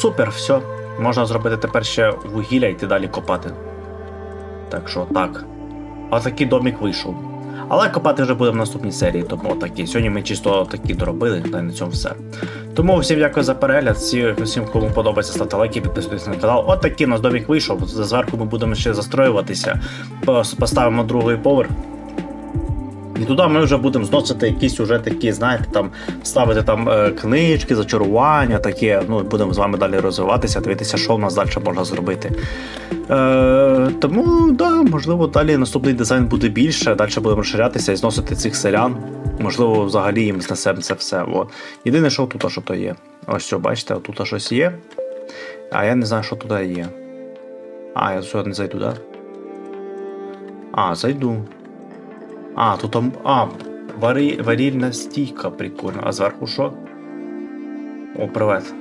Супер, все. Можна зробити тепер ще вугілля і йти далі копати. Так що так. Отакий домик вийшов. Але копати вже буде в наступній серії, тому отакі. Сьогодні ми чисто такі доробили, та й на цьому все. Тому всім дякую за перегляд. Всі, всім, кому подобається, ставте лайки, підписуйтесь на канал. От такий у нас домик вийшов. Зверху ми будемо ще застроюватися. Поставимо другий поверх. І туди ми вже будемо зносити якісь уже такі, знаєте, там ставити там е, книжки, зачарування, таке. Ну, будемо з вами далі розвиватися, дивитися, що в нас далі можна зробити. Е, тому, да, можливо, далі наступний дизайн буде більше, далі будемо розширятися і зносити цих селян. Можливо, взагалі їм знесемо це все. От. Єдине, що тут що то є. Ось що, бачите, тут щось є. А я не знаю, що туди є. А, я сюди не зайду, так? Да? А, зайду. А, тут там. А, варі... варільна стійка, прикольно. А зверху що? О, привет.